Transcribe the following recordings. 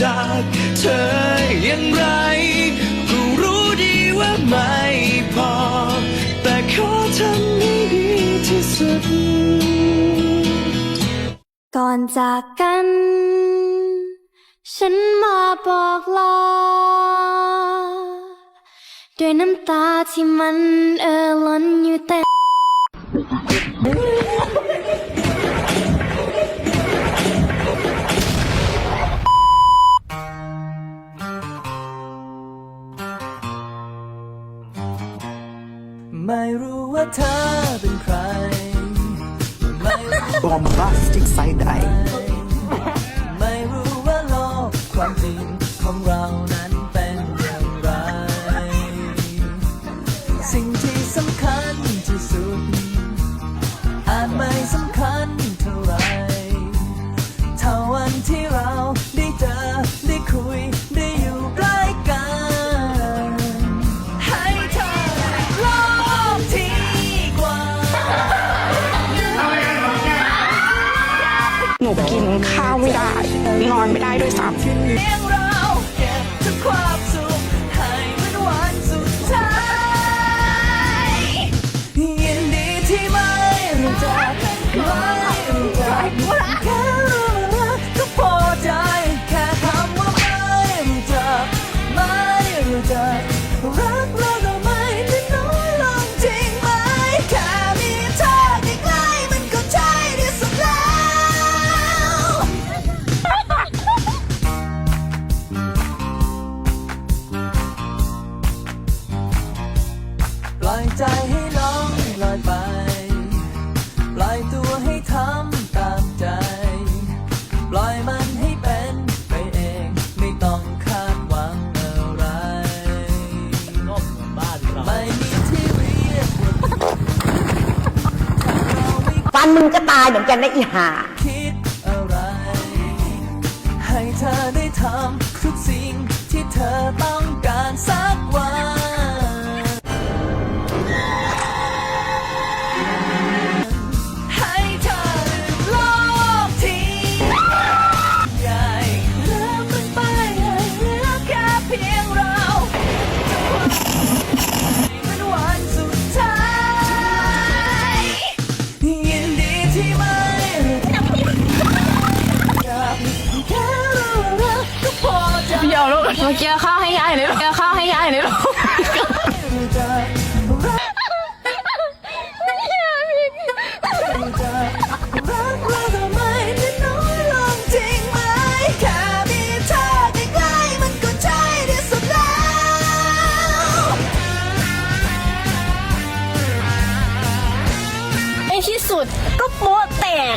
จากเธออย่างไรก็รู้ดีว่าไม่พอ แต่ขอทำให้ดีที่สุด ก่อนจากกัน ฉันมาบอกลาด้วยน้ำตาที่มันเอ่อล้นอยู่เต็ม ไม่รู้ว่าเธอเป็นใคร bombastic side eye นูกินข้าวไม่ได้ นอนไม่ได้ด้วยซ้ำ ไม่ฟันมึงก็ตายเหมือนกันนะอีห่าคิดอะไร ให้เธอได้ทำทุกสิ่งที่เธอต้องการสักวัน เดี๋ยวลูกเมื่อกี้ข้าวให้ยายเลยลูกเมื่อกี้ข้าวให้ยายเลยลูกรู้จักรักรู้จักรักเราทำไมได้น้อยลงจริงไหมแค่มีเธอใกล้ๆมันก็ใช่ที่สุดแล้วในที่สุดก็โป๊ะแตก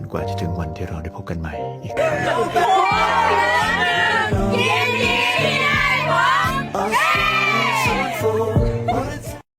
นกว่าจะถึงวันที่เราได้พบกันใหม่อีกครั้ง Us,